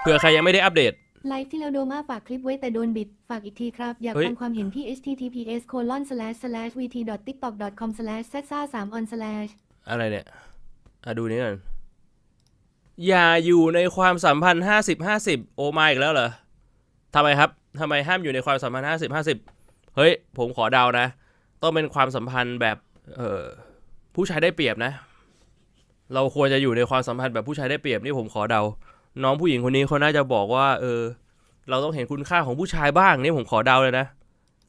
เผื่อใครยังไม่ได้อัปเดต ไลฟ์ที่แล้วโดมาฝากคลิปไว้แต่โดนบิด ฝากอีกทีครับ อยากเฮ้ย ฟังความเห็นที่ https colon slash slash vt tiktok com slash z 3 on slash อะไรเนี่ยอะดูนี้ก่อนอย่าอยู่ในความสัมพันธ์ห้าสิบห้าสิบโอมาอีกแล้วเหรอทำไมครับทำไมห้ามอยู่ในความสัมพันธ์ห้าสิบห้าสิบเฮ้ย ผมขอเดานะ ต้องเป็นความสัมพันธ์แบบ เออผู้ชายได้เปรียบนะ เราควรจะอยู่ในความสัมพันธ์แบบผู้ชายได้เปรียบนี่ผมขอเดา น้องผู้หญิงคนนี้เขาน่าจะบอกว่า เออ เราต้องเห็นคุณค่าของผู้ชายบ้างนี่ผมขอเดาเลยนะ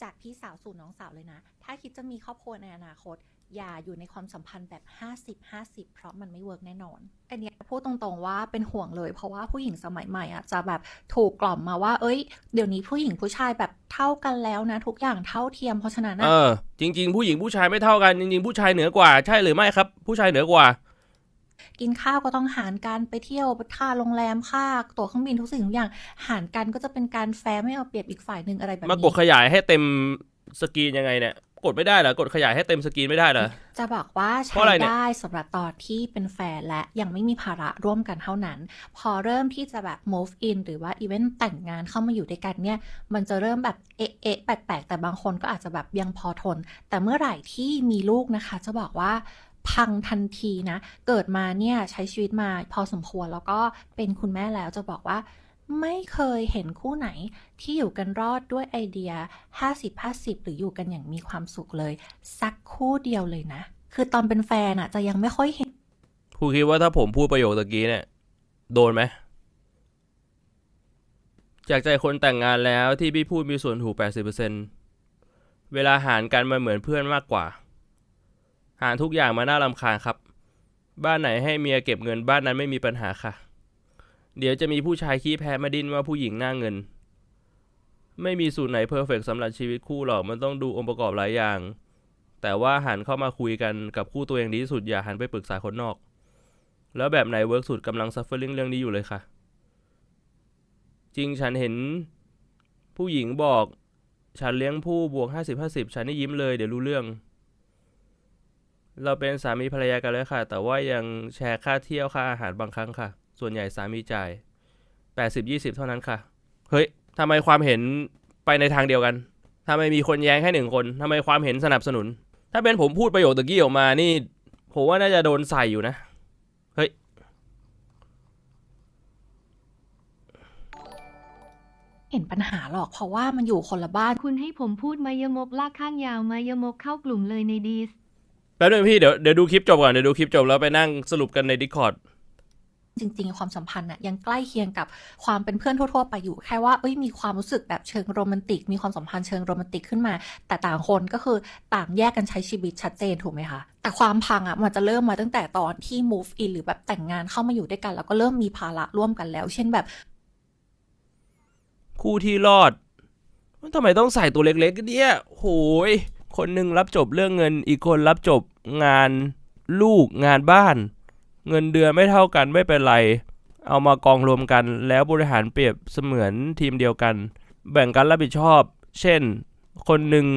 จากพี่สาวสู่น้องสาวเลยนะ ถ้าคิดจะมีครอบครัวในอนาคต อย่าอยู่ในความสัมพันธ์แบบ 50-50 เพราะมันไม่เวิร์กแน่นอน อันเนี้ยพูดตรงๆว่าเป็นห่วงเลย เพราะว่าผู้หญิงสมัยใหม่อะจะแบบถูกกล่อมมาว่า เอ้ย เดี๋ยวนี้ผู้หญิงผู้ชายแบบเท่ากันแล้วนะ ทุกอย่างเท่าเทียมเพราะฉะนั้นเออจริง ๆ ผู้หญิงผู้ชายไม่เท่ากันจริงๆผู้ชายเหนือกว่า ใช่หรือไม่ครับ ผู้ชายเหนือกว่า กินข้าวก็ต้องหารกันไปเที่ยวค่าโรงแรมค่าตั๋วเครื่องบินทุกสิ่งทุกอย่างหารกันก็จะเป็นการแฟร์ไม่เอาเปรียบอีกฝ่ายหนึ่งอะไรแบบมากนี้ดขยายให้เต็มสกรีนยังไงเนี่ยกดไม่ได้เหรอกดขยายให้เต็มสกรีนไม่ได้เหรอจะบอกว่าเพใช้ราะอะไรเนี่ยได้สำหรับตอนที่เป็นแฟนและยังไม่มีภาระร่วมกันเท่านั้น พอเริ่มที่จะแบบ move in หรือว่า even แต่งงานเข้ามาอยู่ด้วยกันเนี่ย มันจะเริ่มแบบเอ๊ะเอ๊ะแปลกๆแต่บางคนก็อาจจะแบบยังพอทน แต่เมื่อไหร่ที่มีลูกนะคะ จะบอกว่า พังทันทีนะ เกิดมาเนี่ยใช้ชีวิตมาพอสมควรแล้วก็เป็นคุณแม่แล้วจะบอกว่าไม่เคยเห็นคู่ไหนที่อยู่กันรอดด้วยไอเดีย 50-50 หรืออยู่กันอย่างมีความสุขเลย สักคู่เดียวเลยนะ คือตอนเป็นแฟนอะจะยังไม่ค่อยเห็นครูคิดว่าถ้าผมพูดประโยคตะกี้เนี่ย โดนไหม จากใจคนแต่งงานแล้วที่พี่พูดมีส่วนถูก 80%เวลาหารกันมันเหมือนเพื่อนมากกว่า หารทุกอย่างมาน่ารำคาญครับ บ้านไหนให้เมียเก็บเงินบ้านนั้นไม่มีปัญหาค่ะ เดี๋ยวจะมีผู้ชายขี้แพ้มาดิ้นว่าผู้หญิงหน้าเงิน ไม่มีสูตรไหนเพอร์เฟกสำหรับชีวิตคู่หรอกมันต้องดูองค์ประกอบหลายอย่าง แต่ว่าหันเข้ามาคุยกันกับคู่ตัวเองดีที่สุดอย่าหันไปปรึกษาคนนอก แล้วแบบไหนเวิร์กสุดกำลังซัฟเฟอร์ลิงเรื่องนี้อยู่เลยค่ะ จริงฉันเห็น ผู้หญิงบอก ฉันเลี้ยงผู้บวกห้าสิบห้าสิบฉันนี่ยิ้มเลยเดี๋ยวรู้เรื่อง เราเป็นสามีภรรยากันแล้วค่ะ แต่ว่ายังแชร์ค่าเที่ยวค่าอาหารบางครั้งค่ะ ส่วนใหญ่สามีจ่ายแปดสิบยี่สิบเท่านั้นค่ะ เฮ้ยทำไมความเห็นไปในทางเดียวกันทำไมมีคนแย้งแค่หนึ่งคนทำไมความเห็นสนับสนุน ถ้าเป็นผมพูดประโยคตะกี้ออกมานี่ ผมว่าน่าจะโดนใส่อยู่นะเห็นปัญหาหรอกเพราะว่ามันอยู่คนละบ้าน คุณให้ผมพูดมายมกลากข้างยาวมายมกเข้ากลุ่มเลยในดีสแป๊บนึงพี่เดี๋ยวเดี๋ยวดูคลิปจบก่อนเดี๋ยวดูคลิปจบแล้วไปนั่งสรุปกันใน Discord จริง ๆ ความสัมพันธ์น่ะยังใกล้เคียงกับความเป็นเพื่อนทั่ว ๆ ไปอยู่ แค่ว่าเอ้ยมีความรู้สึกแบบเชิงโรแมนติก มีความสัมพันธ์เชิงโรแมนติกขึ้นมา แต่ต่างคนก็คือต่างแยกกันใช้ชีวิตชัดเจนถูกไหมคะ แต่ความพังอะมันจะเริ่มมาตั้งแต่ตอนที่ move in หรือแบบแต่งงานเข้ามาอยู่ด้วยกัน แล้วก็เริ่มมีภาระร่วมกันแล้ว เช่นแบบ คู่ที่รอดทำไมต้องใส่ตัวเล็กๆเนี่ยโหยคนหนึ่งรับจบเรื่องเงินอีกคนรับจบ งานลูกงานบ้าน เงินเดือนไม่เท่ากันไม่เป็นไร เอามากองรวมกันแล้วบริหารเปรียบเสมือนทีมเดียวกัน แบ่งกันรับผิดชอบ เช่น คนหนึ่ง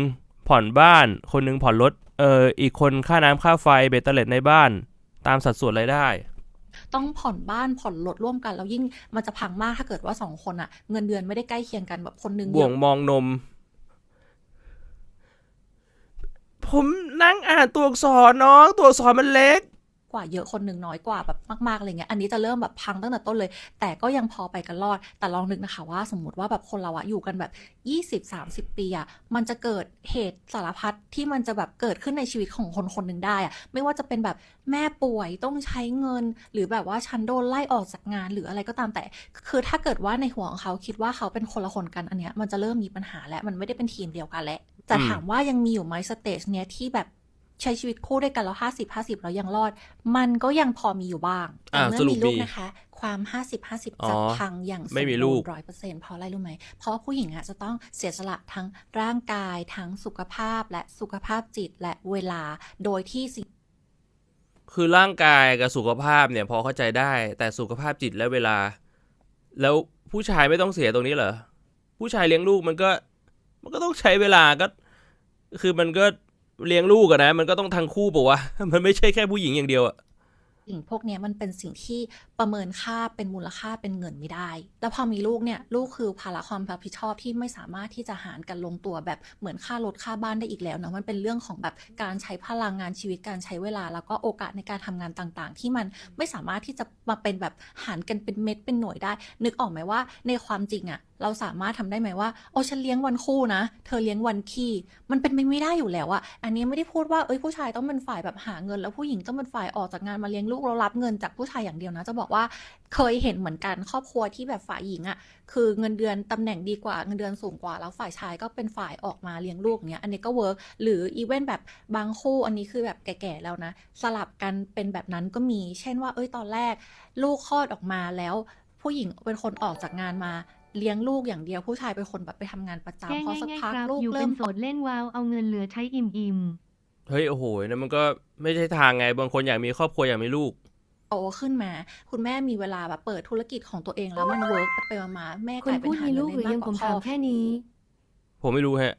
ผ่อนบ้าน คนหนึ่งผ่อนรถเอออีกคนค่าน้ำค่าไฟเบตเตอร์เล็ตในบ้าน ตามสัดส่วนรายได้ ต้องผ่อนบ้านผ่อนรถร่วมกัน แล้วยิ่งมันจะพังมากถ้าเกิดว่าสองคนอะเงินเดือนไม่ได้ใกล้เคียงกันแบบคนหนึงบ่วงมองนม ผมนั่งอ่านตัวอักษรน้องตัวอักษรมันเล็ก กว่าเยอะคนหนึ่งน้อยกว่าแบบมากๆอะไรเงี้ยอันนี้จะเริ่มแบบพังตั้งแต่ต้นเลย แต่ก็ยังพอไปกันรอด แต่ลองนึกนะคะว่าสมมติว่าแบบคนเราอะอยู่กันแบบ 20-30 ปีอะมันจะเกิดเหตุสารพัดที่มันจะแบบเกิดขึ้นในชีวิตของคนคนหนึ่งได้อะไม่ว่าจะเป็นแบบแม่ป่วยต้องใช้เงิน หรือแบบว่าฉันโดนไล่ออกจากงานหรืออะไรก็ตามแต่ คือถ้าเกิดว่าในหัวของเขาคิดว่าเขาเป็นคนละคนกันอันเนี้ยมันจะเริ่มมีปัญหาแล้วมันไม่ได้เป็นทีมเดียวกันแล้ว แต่อืมถามว่ายังมีอยู่ไหมสเตจเนี้ยที่แบบใช้ชีวิตคู่ด้วยกันแล้วห้าสิบห้าสิบแล้วยังรอด มันก็ยังพอมีอยู่บ้างแต่อ่าเมื่สอรุปมีลูกมีนะคะ ความห้าสิบห้าสิบอ๋อจะพังอย่างไม่มีลูกร้อยเปอร์เซ็นต์เพราะอะไรรู้ไหม เพราะว่าผู้หญิงอะจะต้องเสียสละทั้งร่างกายทั้งสุขภาพและสุขภาพจิตและเวลาโดยที่สิ่งคือร่างกายกับสุขภาพเนี่ยพอเข้าใจได้ แต่สุขภาพจิตและเวลา แล้วผู้ชายไม่ต้องเสียตรงนี้เหรอผู้ชายเลี้ยงลูกมันก็ มันก็ต้องใช้เวลาก็ คือมันก็เลี้ยงลูกอะนะ มันก็ต้องทั้งคู่ปะวะ มันไม่ใช่แค่ผู้หญิงอย่างเดียวอะ สิ่งพวกเนี้ยมันเป็นสิ่งที่ประเมินค่าเป็นมูลค่าเป็นเงินไม่ได้ แล้วพอมีลูกเนี่ยลูกคือภาระความรับผิดชอบที่ไม่สามารถที่จะหารกันลงตัวแบบเหมือนค่ารถค่าบ้านได้อีกแล้วเนาะมันเป็นเรื่องของแบบการใช้พลังงานชีวิตการใช้เวลา แล้วก็โอกาสในการทำงานต่างๆ ที่มันไม่สามารถที่จะมาเป็นแบบหารกันเป็นเม็ดเป็นหน่วยได้ นึกออกไหมว่าในความจริงอะเราสามารถทำได้ไหมว่าโอ้ฉันเลี้ยงวันคู่นะ เธอเลี้ยงวันขี้มันเป็นไปไม่ได้อยู่แล้วอะอันนี้ไม่ได้พูดว่าเอ้ยผู้ชายต้องเป็นฝ่ายแบบหาเงิน แล้วผู้หญิงต้องเป็นฝ่ายออกจากงานมาเลี้ยงลูกแล้วรับเงินจากผู้ชายอย่างเดียวนะจะบอกว่าเคยเห็นเหมือนกันครอบครัวที่แบบฝ่ายหญิงอะคือเงินเดือนตำแหน่งดีกว่าเงินเดือนสูงกว่า แล้วฝ่ายชายก็เป็นฝ่ายออกมาเลี้ยงลูกเนี้ยอันนี้ก็เวิร์กหรืออีเวนแบบบางคู่อันนี้คือแบบแก่ๆแล้วนะ สลับกันเป็นแบบนั้นก็มี เช่นว่าเอ้ยตอนแรก ลูกคลอดออกมาแล้ว ผู้หญิงเป็นคนออกจากงานมาเลี้ยงลูกอย่างเดียวผู้ชายเป็นคนแบบไปทำงานประแก้จำพอสักง่ายพัๆกครับลูกอยู่เป็เริ่นมโสดเล่นวาวเอาเงินเหลือใช้อิ่มอิ่มเฮ้ยโอ้โหนั่นมันก็ไม่ใช่ทางไงบางคนอยากมีครอบครัวอยากมีลูก โตขึ้นมา คุณแม่มีเวลาแบบเปิดธุรกิจของตัวเองแล้วมันเวิร์กไปๆมาๆแม่ๆกคุณลายเป็นพูดหามีเงิลูนกหรืได้อยัมางกกผมว่าพ่ถาอมแค่นี้ ผมไม่รู้ฮะ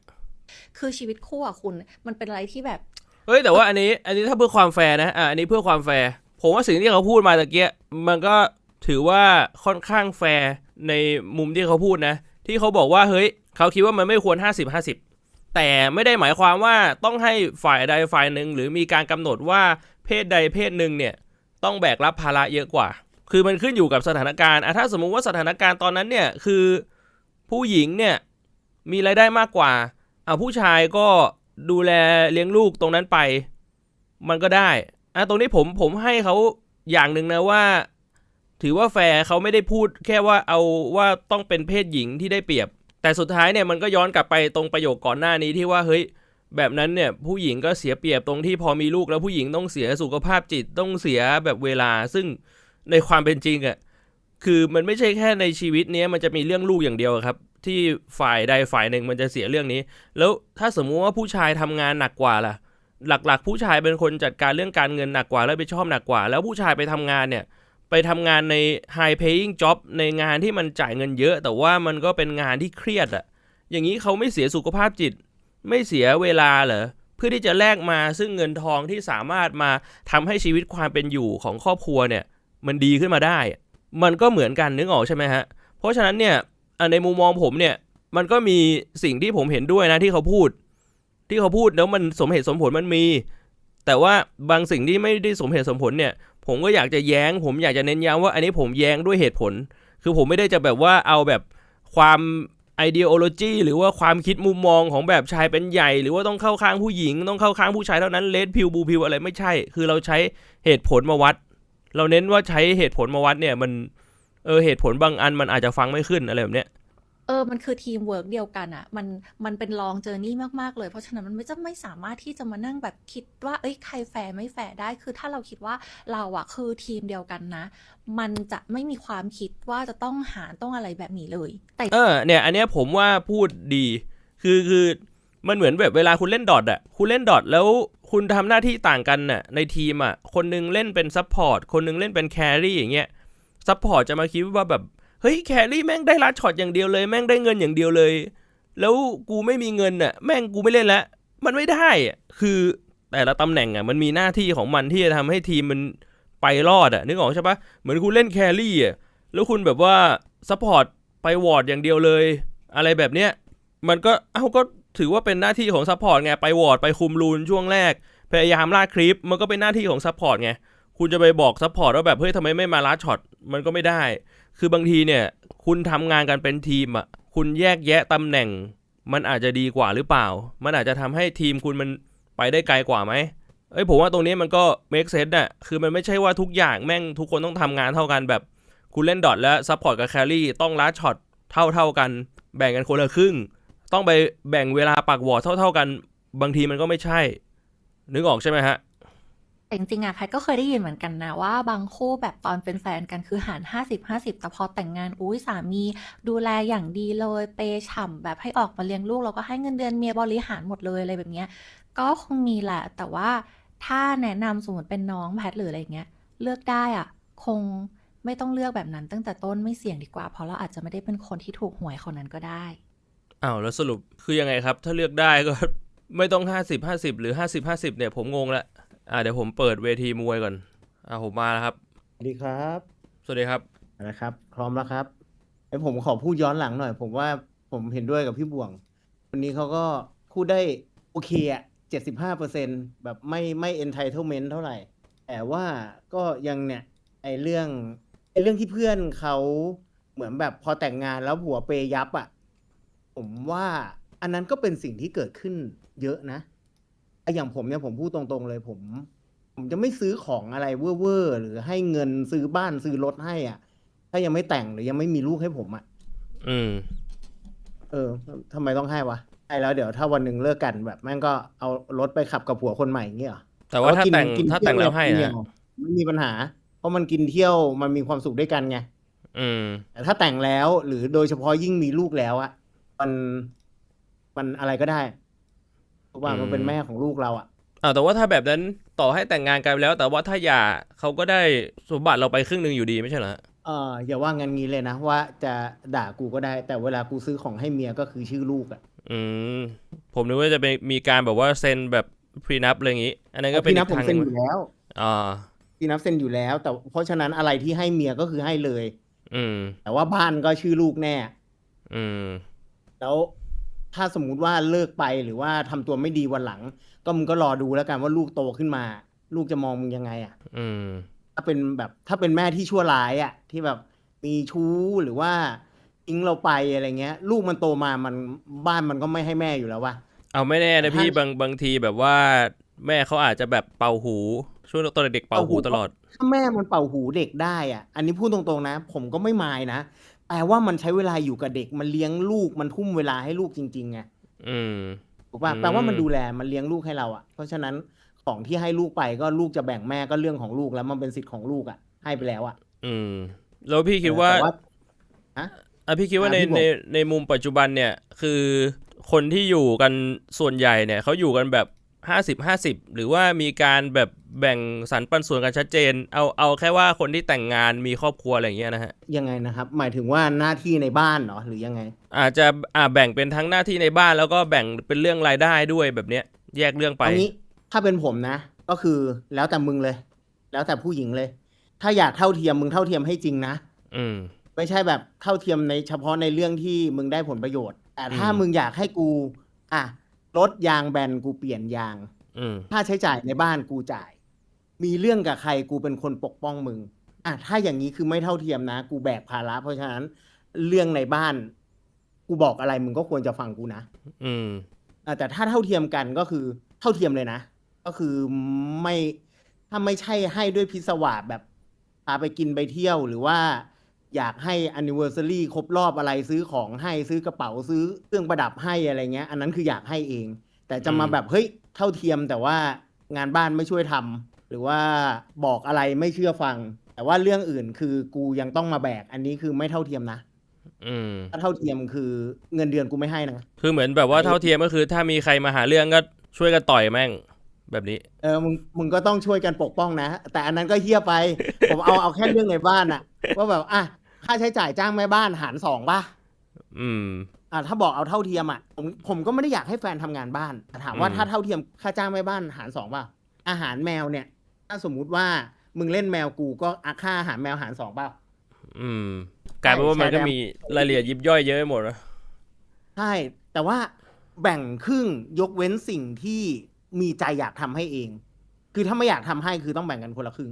คือชีวิตคู่อะคุณ มันเป็นอะไรที่แบบ เฮ้ยแต่ว่าอันนี้ อันนี้ถ้าเพื่อความแฟร์นะอะอันนี้เพื่อความแฟร์ผมว่าสิ่งที่เขาพูดมาตะเกียมันก็ถือว่าค่อนข้างแฟร์ในมุมที่เขาพูดนะ ที่เขาบอกว่าเฮ้ยเขาคิดว่ามันไม่ควร 50 50 แต่ไม่ได้หมายความว่าต้องให้ฝ่ายใดฝ่ายหนึ่งหรือมีการกำหนดว่าเพศใดเพศหนึ่งเนี่ย ต้องแบกรับภาระเยอะกว่า คือมันขึ้นอยู่กับสถานการณ์อะถ้าสมมุติว่าสถานการณ์ตอนนั้นเนี่ยคือผู้หญิงเนี่ยมีรายได้มากกว่าอะผู้ชายก็ดูแลเลี้ยงลูกตรงนั้นไป มันก็ได้อะตรงนี้ผมผมให้เขาอย่างหนึ่งนะว่า ถือว่าแฟร์เขาไม่ได้พูดแค่ว่าเอาว่าต้องเป็นเพศหญิงที่ได้เปรียบ แต่สุดท้ายเนี่ยมันก็ย้อนกลับไปตรงประโยคก่อนหน้านี้ที่ว่าเฮ้ย แบบนั้นเนี่ยผู้หญิงก็เสียเปรียบตรงที่พอมีลูกแล้วผู้หญิงต้องเสียสุขภาพจิตต้องเสียแบบเวลา ซึ่งในความเป็นจริงอะ่ะคือมันไม่ใช่แค่ในชีวิตนี้มันจะมีเรื่องลูกอย่างเดียวครับ ที่ฝ่ายใดฝ่ายหนึ่งมันจะเสียเรื่องนี้ แล้วถ้าสมมุติว่าผู้ชายทำงานหนักกว่าล่ะ หลักๆ ผู้ชายเป็นคนจัดการเรื่องการเงินหนักกว่าและไปชอบหนักกว่า แล้วผู้ชายไปทำงานเนี่ยไปทำงานใน high paying job ในงานที่มันจ่ายเงินเยอะ แต่ว่ามันก็เป็นงานที่เครียดอะอย่างนี้เขาไม่เสียสุขภาพจิต ไม่เสียเวลาเหรอเพื่อที่จะแลกมาซึ่งเงินทองที่สามารถมาทำให้ชีวิตความเป็นอยู่ของครอบครัวเนี่ยมันดีขึ้นมาได้ มันก็เหมือนกันนึกออกใช่ไหมฮะ เพราะฉะนั้นเนี่ยในมุมมองผมเนี่ยมันก็มีสิ่งที่ผมเห็นด้วยนะที่เขาพูด ที่เขาพูดแล้วมันสมเหตุสมผลมันมี แต่ว่าบางสิ่งที่ไม่ได้สมเหตุสมผลเนี่ย ผมก็อยากจะแย้ง ผมอยากจะเน้นย้ำว่าอันนี้ผมแย้งด้วยเหตุผล คือผมไม่ได้จะแบบว่าเอาแบบความ ไอเดโอโลจีหรือว่าความคิดมุมมองของแบบชายเป็นใหญ่ หรือว่าต้องเข้าข้างผู้หญิง ต้องเข้าข้างผู้ชายเท่านั้นเลดพิวบูพิวอะไรไม่ใช่ คือเราใช้เหตุผลมาวัด เราเน้นว่าใช้เหตุผลมาวัดเนี่ยมันเออเหตุผลบางอันมันอาจจะฟังไม่ขึ้นอะไรแบบเนี้ย เออ มันคือทีมเวิร์กเดียวกันอะมัน มันเป็นลองเจอร์นี่มาก ๆ เลย เพราะฉะนั้นมันไม่จะไม่สามารถที่จะมานั่งแบบคิดว่า เอ้ย ใครแฟร์ไม่แฟร์ได้ คือถ้าเราคิดว่าเราอะคือทีมเดียวกันนะ มันจะไม่มีความคิดว่าจะต้องหารต้องอะไรแบบนี้เลย แต่ เออ เนี่ย อันเนี้ยผมว่าพูดดี คือ คือ มันเหมือนแบบเวลาคุณเล่นดอทอะคุณเล่นดอทแล้วคุณทำหน้าที่ต่างกันน่ะ ในทีมอะคนหนึงเล่นเป็นซับพอร์ต คนหนึงเล่นเป็นแครี่อย่างเงี้ย ซับพอร์ตจะมาคิดว่าแบบ ฮ้ยแครี่แม่งได้ลัดช็อตอย่างเดียวเลย แม่งได้เงินอย่างเดียวเลย แล้วกูไม่มีเงินอะ แม่งกูไม่เล่นล้วมันไม่ได้อะคือแต่ละตำแหน่งอะมันมีหน้าที่ของมันที่จะทำให้ทีมมันไปรอดอะนึกออกใช่ปะเหมือนคุณเล่นแครี่อะแล้วคุณแบบว่าซัพพอร์ตไปวอร์ดอย่างเดียวเลย อะไรแบบเนี้ยมันก็เอ้าก็ถือว่าเป็นหน้าที่ของซัพพอร์ตไงไปวอร์ดไปคุมรูนช่วงแรก พยายามล่าคลิป มันก็เป็นหน้าที่ของซัพพอร์ตไงคุณจะไปบอกซัพพอร์ตว่าแบบเฮ้ยทำไมไม่มาลัดช็อตมันก็ไม่ได้ คือบางทีเนี่ย คุณทำงานกันเป็นทีมอะคุณแยกแยะตำแหน่ง มันอาจจะดีกว่าหรือเปล่า มันอาจจะทำให้ทีมคุณมันไปได้ไกลกว่าไหมเอ้ยผมว่าตรงนี้มันก็ make sense น่ะคือมันไม่ใช่ว่าทุกอย่างแม่งทุกคนต้องทำงานเท่ากันแบบ คุณเล่นดอทและซัพพอร์ตกับแครี่ต้องลัดช็อตเท่าเท่าๆกัน แบ่งกันคนละครึ่ง ต้องไปแบ่งเวลาปักวอร์เท่าเท่าๆกัน บางทีมันก็ไม่ใช่ นึกออกใช่ไหมฮะ แต่จริงๆอะแพทก็เคยได้ยินเหมือนกันนะว่าบางคู่แบบตอนเป็นแฟนกันคือหาร50 50แต่พอแต่งงานอุ้ยสามี ดูแลอย่างดีเลยเปย์ฉ่ำแบบให้ออกมาเลี้ยงลูกแล้วก็ให้เงินเดือนเมียบริหารหมดเลยอะไรแบบเนี้ย ก็คงมีแหละ แต่ว่าถ้าแนะนำสมมติเป็นน้องแพทหรืออะไรเงี้ย เลือกได้อะคงไม่ต้องเลือกแบบนั้นตั้งแต่ต้นไม่เสี่ยงดีกว่า เพราะเราอาจจะไม่ได้เป็นคนที่ถูกหวยคนนั้นก็ได้ อ้าวแล้วสรุปคือยังไงครับ ถ้าเลือกได้ก็ ไม่ต้อง50 50หรือ50 50เนี่ยผมงงละ อ่าเดี๋ยวผมเปิดเวทีมวยก่อน อ่าผมมาแล้วครับ สวัสดีครับสวัสดีครับ นะครับ พร้อมแล้วครับไอ้ผมขอพูดย้อนหลังหน่อย ผมว่าผมเห็นด้วยกับพี่บ่วงวันนี้เขาก็พูดได้โอเคอะเจ็ดสิบห้าเปอร์เซ็นแบบไม่ไม่ entitlement เท่าไหร่ แต่ว่าก็ยังเนี่ยไอ้เรื่องไอ้เรื่องที่เพื่อนเขาเหมือนแบบพอแต่งงานแล้วผัวเปย์ยับอะผมว่าอันนั้นก็เป็นสิ่งที่เกิดขึ้นเยอะนะ ไอ้อย่างผมเนี่ยผมพูดตรงๆเลยผม ผมจะไม่ซื้อของอะไรเว่อร์ๆหรือให้เงินซื้อบ้านซื้อรถให้อะ ถ้ายังไม่แต่งหรือยังไม่มีลูกให้ผมอะอืม เออทำไมต้องให้วะให้แล้วเดี๋ยวถ้าวันหนึ่งเลิกกันแบบแม่งก็เอารถไปขับกับผัวคนใหม่อย่างเงี้ยเหรอแต่ว่าถ้ากินแต่งกินถ้าเที่ยแต่งแล้วให้เยนะไม่มีปัญหา เพราะมันกินเที่ยวมันมีความสุขด้วยกันไงอืมแต่ถ้าแต่งแล้วหรือโดยเฉพาะยิ่งมีลูกแล้วอะมันมันอะไรก็ได้ เพราะว่ามันเป็นแม่ของลูกเราอะอ่าแต่ว่าถ้าแบบนั้นต่อให้แต่งงานกันไปแล้ว แต่ว่าถ้าหย่าเขาก็ได้สมบัติเราไปครึ่งหนึ่งอยู่ดีไม่ใช่เหรอฮะเอออย่าว่างันงี้เลยนะว่าจะด่ากูก็ได้ แต่เวลากูซื้อของให้เมียก็คือชื่อลูกอะอืมผมนึกว่าจะเป็นมีการแบบว่าเซ็นแบบพรีนับอะไรอย่างงี้ อันนั้นก็เป็นพี่นัอีบกผมทางหเซ็นึ่นงอยู่แล้วอ่าพี่นับเซ็นอยู่แล้ว แต่เพราะฉะนั้นอะไรที่ให้เมียก็คือให้เลย อืม แต่ว่าบ้านก็ชื่อลูกแน่ อืม แล้ว ถ้าสมมุติว่าเลิกไปหรือว่าทำตัวไม่ดีวันหลัง ก็มึงก็รอดูแล้วกันว่าลูกโตขึ้นมา ลูกจะมองมึงยังไงอะ อืม ถ้าเป็นแบบถ้าเป็นแม่ที่ชั่วร้ายอะ ที่แบบมีชู้หรือว่าทิ้งเราไปอะไรเงี้ย ลูกมันโตมามันบ้านมันก็ไม่ให้แม่อยู่แล้วว่ะเอาไม่แน่นะพี่ถ้าบางบางทีแบบว่า แม่เขาอาจจะแบบเป่าหูช่วงตอนเด็กๆเป่าหูเป่าหูตลอดถ้าแม่มันเป่าหูเด็กได้อะ อันนี้พูดตรงๆนะ ผมก็ไม่มายนะ แต่ว่ามันใช้เวลาอยู่กับเด็ก มันเลี้ยงลูกมันทุ่มเวลาให้ลูกจริงๆไงอืมถูกป่ะอืมแปลว่ามันดูแลมันเลี้ยงลูกให้เราอะ เพราะฉะนั้นของที่ให้ลูกไปก็ลูกจะแบ่งแม่ก็เรื่องของลูกแล้วมันเป็นสิทธิ์ของลูกอะ ให้ไปแล้วอะ อืม แล้วพี่คิดว่าแต่อะพี่คิดว่าอะในพี่บอกในในมุมปัจจุบันเนี่ย คือคนที่อยู่กันส่วนใหญ่เนี่ยเขาอยู่กันแบบ ห้าสิบห้าสิบหรือว่ามีการแบบแบ่งสรรปันส่วนกันชัดเจน เอาเอาแค่ว่าคนที่แต่งงานมีครอบครัวอะไรอย่างเงี้ยนะฮะยังไงนะครับ หมายถึงว่าหน้าที่ในบ้านเหรอหรือยังไง อาจจะอ่าแบ่งเป็นทั้งหน้าที่ในบ้านแล้วก็แบ่งเป็นเรื่องรายได้ด้วยแบบเนี้ยแยกเรื่องไปเอางี้ถ้าเป็นผมนะ ก็คือแล้วแต่มึงเลย แล้วแต่ผู้หญิงเลย ถ้าอยากเท่าเทียมมึงเท่าเทียมให้จริงนะ อืมไม่ใช่แบบเท่าเทียมในเฉพาะในเรื่องที่มึงได้ผลประโยชน์แต่ถ้าอืมมึงอยากให้กู อะ รถยางแบนกูเปลี่ยนยางอืมค่าใช้จ่ายในบ้านกูจ่าย มีเรื่องกับใครกูเป็นคนปกป้องมึงอะถ้าอย่างนี้คือไม่เท่าเทียมนะ กูแบกภาระ เพราะฉะนั้นเรื่องในบ้าน กูบอกอะไรมึงก็ควรจะฟังกูนะ อืมอะแต่ถ้าเท่าเทียมกันก็คือเท่าเทียมเลยนะ ก็คือไม่ถ้าไม่ใช่ให้ด้วยพิศวาสแบบพาไปกินไปเที่ยวหรือว่า อยากให้ anniversary ครบรอบอะไรซื้อของให้ซื้อกระเป๋าซื้อเครื่องประดับให้อะไรเงี้ย อันนั้นคืออยากให้เอง แต่จะมาอืมแบบเฮ้ยเท่าเทียมแต่ว่างานบ้านไม่ช่วยทำหรือว่าบอกอะไรไม่เชื่อฟัง แต่ว่าเรื่องอื่นคือกูยังต้องมาแบก อันนี้คือไม่เท่าเทียมนะอืมถ้าเท่าเทียมคือเงินเดือนกูไม่ให้นะคือเหมือนแบบว่าเท่าเทียมก็คือ ถ้ามีใครมาหาเรื่องก็ช่วยกันต่อยแม่ง แบบนี้ เออมึงมึงก็ต้องช่วยกันปกป้องนะ แต่อันนั้นก็เฮี้ยไป ผมเอาเอาแค่เรื่องในบ้านอะว่าแบบอะค่าใช้จ่ายจ้างแม่บ้านหารสองป่ะอืมอะถ้าบอกเอาเท่าเทียมอะผมผมก็ไม่ได้อยากให้แฟนทำงานบ้านแต่ถามว่าอืมถ้าเท่าเทียมค่าจ้างแม่บ้านหารสองป่ะอาหารแมวเนี่ย ถ้าสมมุติว่ามึงเล่นแมวกูก็อาค่าอาหารแมวหารสองป่ะอืม กลายเป็นว่ามันก็ใช่มีรายละเอียดยิบย่อยเยอะไปหมดนะใช่ แต่ว่าแบ่งครึ่งยกเว้นสิ่งที่ มีใจอยากทำให้เอง คือถ้าไม่อยากทำให้คือต้องแบ่งกันคนละครึ่ง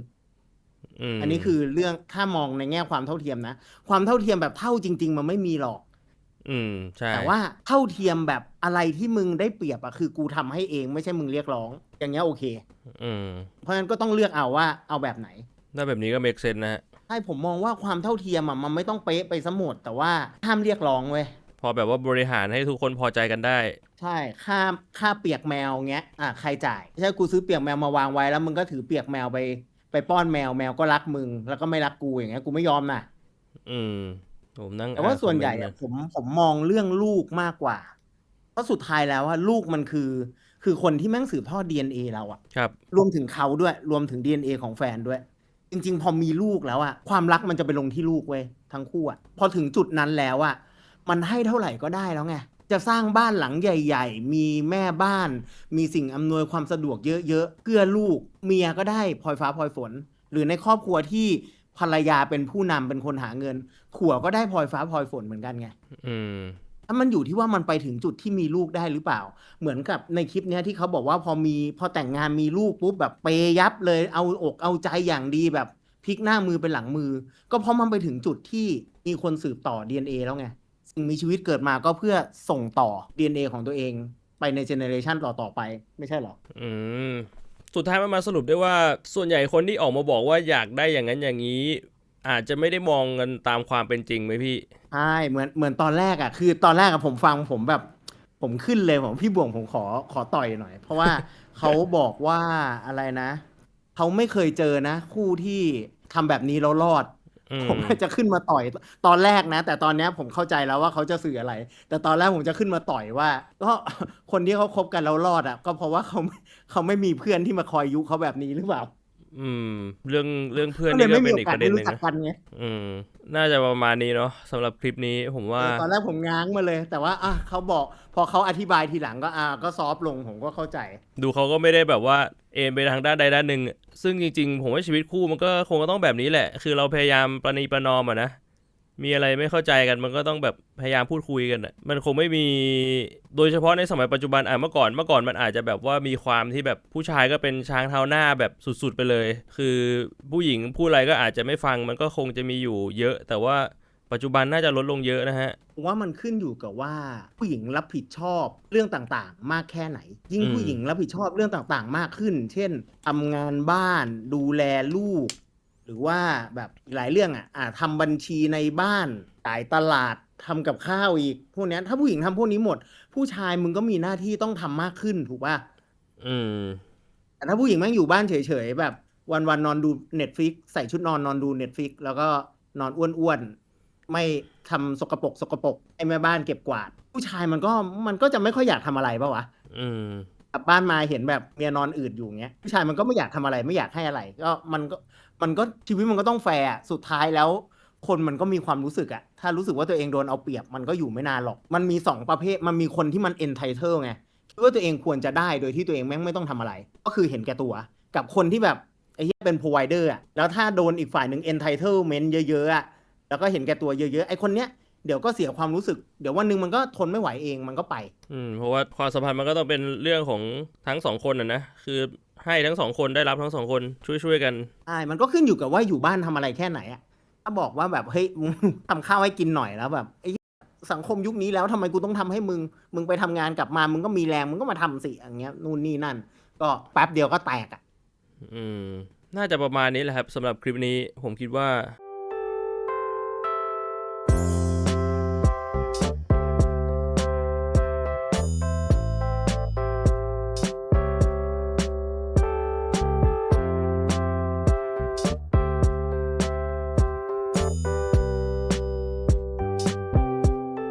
อืมอันนี้คือเรื่องถ้ามองในแง่ความเท่าเทียมนะความเท่าเทียมแบบเท่าจริง ๆ มันไม่มีหรอก อืมใช่แต่ว่าเท่าเทียมแบบอะไรที่มึงได้เปรียบอะคือกูทำให้เองไม่ใช่มึงเรียกร้อง อย่างเงี้ยโอเค อืมเพราะฉะนั้นก็ต้องเลือกเอาว่าเอาแบบไหนถ้าแบบนี้ก็ make sense นะฮะใช่ผมมองว่าความเท่าเทียมอะมันไม่ต้องเป๊ะไปซะหมดแต่ว่าห้ามเรียกร้องเว้ยพอแบบว่าบริหารให้ทุกคนพอใจกันได้ ใช่ค่าค่าเปียกแมวเงี้ยอะใครจ่ายไม่ใช่กูซื้อเปียกแมวมาวางไว้แล้วมึงก็ถือเปียกแมวไป ไปป้อนแมวแมวก็รักมึง แล้วก็ไม่รักกูอย่างเงี้ยกูไม่ยอมนะอืมผมนั่งแต่ว่าอ่ส่วนใหญ่คอมเมอะต์ผมผมมองเรื่องลูกมากกว่า เพราะสุดท้ายแล้วว่าลูกมันคือ คือคนที่แม่งสืบทอด DNA เราอะครับ รวมถึงเขาด้วย รวมถึง DNA ของแฟนด้วย จริง ๆ พอมีลูกแล้วอะความรักมันจะไปลงที่ลูกเว้ยทั้งคู่อะพอถึงจุดนั้นแล้วอะมันให้เท่าไหร่ก็ได้แล้วไง จะสร้างบ้านหลังใหญ่ ๆ มีแม่บ้าน มีสิ่งอำนวยความสะดวกเยอะๆเพื่อลูกเมียก็ได้พลอยฟ้าพลอยฝน หรือในครอบครัวที่ภรรยาเป็นผู้นำเป็นคนหาเงินขัวก็ได้พลอยฟ้าพลอยฝนเหมือนกันไงอืมถ้ามันอยู่ที่ว่ามันไปถึงจุดที่มีลูกได้หรือเปล่า เหมือนกับในคลิปเนี้ยที่เขาบอกว่าพอมีพอแต่งงานมีลูกปุ๊บแบบเปย์ยับเลยเอาอกเอาใจอย่างดีแบบพลิกหน้ามือเป็นหลังมือ ก็เพราะมันไปถึงจุดที่มีคนสืบต่อ DNA แล้วไง สิ่งมีชีวิตเกิดมาก็เพื่อส่งต่อ DNA ของตัวเองไปในเจเนอเรชันต่อๆไป ไม่ใช่หรอ อืม สุดท้ายมันมาสรุปได้ว่าส่วนใหญ่คนที่ออกมาบอกว่าอยากได้อย่างนั้นอย่างนี้ อาจจะไม่ได้มองกันตามความเป็นจริงไหมพี่ใช่เหมือนเหมือนตอนแรกอะ คือตอนแรกอะผมฟังผมแบบ ผมขึ้นเลยผมพี่บ่วงผมขอขอต่อยหน่อย เพราะว่าเขาบอกว่าอะไรนะเขาไม่เคยเจอนะ คู่ที่ทำแบบนี้แล้วรอดอืม ผมจะขึ้นมาต่อยตอนแรกนะ แต่ตอนนี้ผมเข้าใจแล้วว่าเขาจะสื่ออะไร แต่ตอนแรกผมจะขึ้นมาต่อยว่าก็คนที่เขาคบกันแล้วรอดอะก็เพราะว่าเขาเขาไม่มีเพื่อนที่มาคอยยุเขาแบบนี้หรือเปล่า อืม เรื่องเรื่องเพื่อนก็เลยนี่ก็ไม่เป็มีนโออีกกาปสระเด็ได้นหนึ่รู้งจักนะกันไงอืม น่าจะประมาณนี้เนาะสำหรับคลิปนี้ผมว่าเออตอนแรกผมง้างมาเลย แต่ว่าอะเขาบอก พอเขาอธิบายทีหลังก็อ่าก็ซอฟต์ลงผมก็เข้าใจ ดูเขาก็ไม่ได้แบบว่าเอ็นไปทางด้านใดด้านหนึ่งซึ่งจริง ๆ ผมว่าชีวิตคู่มันก็คงก็ต้องแบบนี้แหละ คือเราพยายามประนีประนอมอะนะ มีอะไรไม่เข้าใจกันมันก็ต้องแบบพยายามพูดคุยกันอะมันคงไม่มีโดยเฉพาะในสมัยปัจจุบันอะเมื่อก่อนเมื่อก่อนมันอาจจะแบบว่ามีความที่แบบผู้ชายก็เป็นช้างเท้าหน้าแบบสุดๆไปเลย คือผู้หญิงพูดอะไรก็อาจจะไม่ฟังมันก็คงจะมีอยู่เยอะ แต่ว่าปัจจุบันน่าจะลดลงเยอะนะฮะ ว่ามันขึ้นอยู่กับว่าผู้หญิงรับผิดชอบเรื่องต่างๆ มากแค่ไหน ยิ่งผู้หญิงรับผิดชอบเรื่องต่างๆ มากขึ้น เช่นทำงานบ้านดูแลลูก หรือว่าแบบหลายเรื่องอะอ่าทำบัญชีในบ้านจ่ายตลาดทำกับข้าวอีกพวกเนี้ยถ้าผู้หญิงทำพวกนี้หมด ผู้ชายมึงก็มีหน้าที่ต้องทำมากขึ้นถูกป่ะ อืม แต่ถ้าผู้หญิงแม่งอยู่บ้านเฉยๆ แบบวันๆนอนดูเน็ตฟิกใส่ชุดนอนนอนดูเน็ตฟิกแล้วก็นอนอ้วนๆ ไม่ทำสกปรกสกปรกให้แม่บ้านเก็บกวาด ผู้ชายมันก็มันก็จะไม่ค่อยอยากทำอะไรปะวะ อืม กลับบ้านมาเห็นแบบเมียนอนอืดอยู่เงี้ยผู้ชายมันก็ไม่อยากทำอะไรไม่อยากให้อะไร ก็มันก็มันก็ชีวิตมันก็ต้องแฟร์สุดท้ายแล้ว คนมันก็มีความรู้สึกอะถ้ารู้สึกว่าตัวเองโดนเอาเปรียบมันก็อยู่ไม่นานหรอก มันมีสองประเภทมันมีคนที่มัน entitled ไงคิดว่าตัวเองควรจะได้โดยที่ตัวเองแม่งไม่ต้องทำอะไร ก็คือเห็นแก่ตัว กับคนที่แบบไอ้เหี้ยเป็น provider อะแล้วถ้าโดนอีกฝ่ายหนึ่ง entitlement เยอะๆอะแล้วก็เห็นแก่ตัวเยอะๆไอ้คนเนี้ย เดี๋ยวก็เสียความรู้สึก เดี๋ยววันหนึ่งมันก็ทนไม่ไหวเองมันก็ไป อืมเพราะว่าความสัมพันธ์มันก็ต้องเป็นเรื่องของทั้งสองคนนะนะคือให้ทั้งสองคนได้รับทั้งสองคนช่วยช่วยๆกันใช่มันก็ขึ้นอยู่กับว่าอยู่บ้านทำอะไรแค่ไหนอะถ้าบอกว่าแบบเฮ้ยมึงทำข้าวให้กินหน่อยแล้วแบบไอ้เหี้ยสังคมยุคนี้แล้วทำไมกูต้องทำให้มึง มึงไปทำงานกลับมา มึงก็มีแรงมึงก็มาทำสิอย่างเงี้ยนู่นนี่นั่น ก็แป๊บเดียวก็แตกอะอืม น่าจะประมาณนี้แหละครับสำหรับคลิปนี้ผมคิดว่า